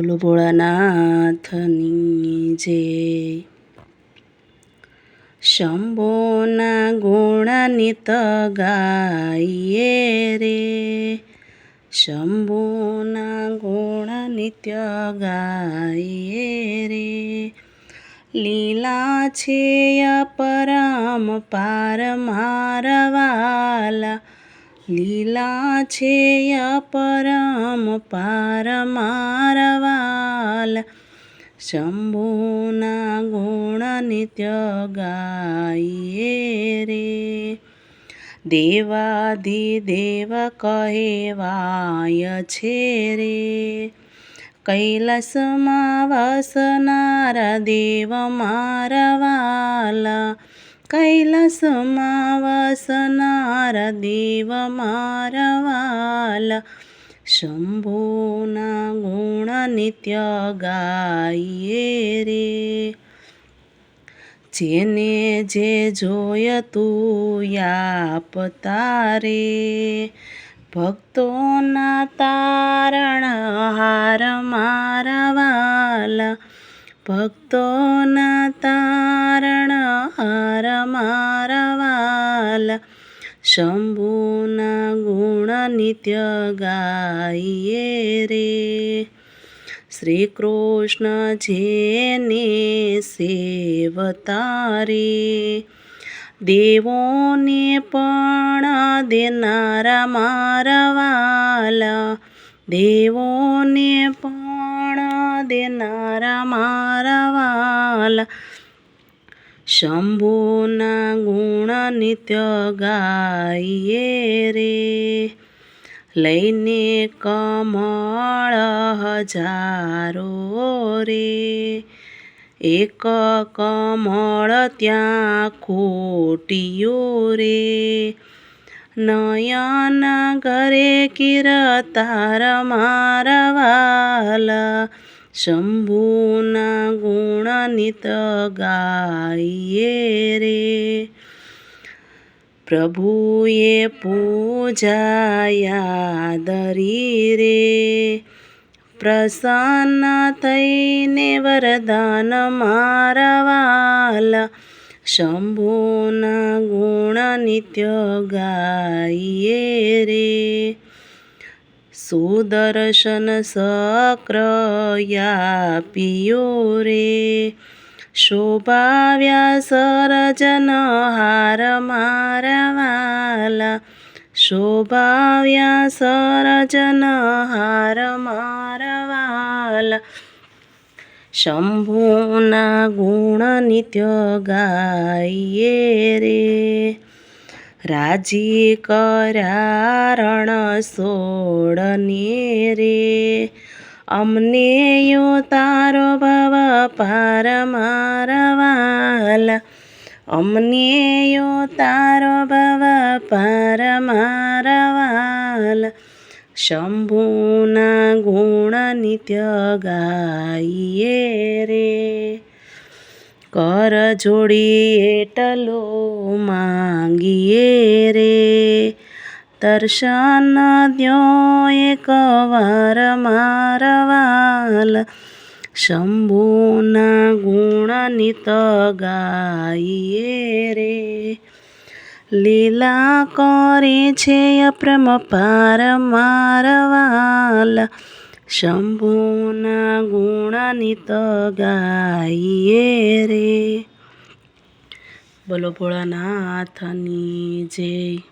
બોલો ભોળાનાથની જય શંભોના ગુણાનિત ગાઈએ રે, શંભોના ગુણ નિત્ય ગાઈએ રે. લીલા છે પરમ પાર મારવાલા લીલા છે અપરમ પાર મારવાલ. શંભુના ગુણ નિત્ય ગાઈએ રે. દેવાધિદેવ કહેવાય છે રે. કૈલાસમાં વસનાર દેવ મારવાલા. કૈલાસમાં વસનાર દેવ મારવાલા શંભુના ગુણ નિત્ય ગાઈએ રે જેને જે જોયતું યાપતા રે ભક્તોના તારણ હાર મારવાલા ભક્તોના તારણ હાર શંભુના ગુણ નિત્ય ગાઈએ રે. શ્રી કૃષ્ણ જેને સેવતા રે દેવોને પણ દેનારા મારવાલા, દેવોને પણ દેનારા શંભુના ગુણ નિત્ય ગાઈએ રે. લઈને કમળ હજારો રે. એક કમળ ત્યાં ખોટિયો રે. નયન ઘરે કિરતાર મારવાલા શંભુના ગુણ નિત ગાઈએ રે. પ્રભુએ પૂજાયા દરી રે. પ્રસન્ન થઈને વરદાન મારવાલા શંભુના ગુણ નિત્ય ગાઈએ રે. સુદર્શન સક્રયા પિયો રે શોભાવ્યા સરજન હાર મારવાલા શોભાવ્યા સરજન હાર મારવાલા શંભુના ગુણ નિત્ય ગાઈએ રે રાજી કરારણ સોડને રે. અમને યો તારો ભવ પાર મારવાલા. અમને યો તારો ભવ પાર મારવાલા. શંભુના ગુણ નિત્ય ગાઈએ કર જોડી એટલો માંગીએ રે. દર્શન દ્યો એક વાર મારવાલ. શંભુના ગુણની નિત ગાઈએ રે. લીલા કરે છે પ્રેમ પાર મારવાલા. શંભુના ગુણ નિત ગાઈએ રે. બોલો ભોળાનાથની જય.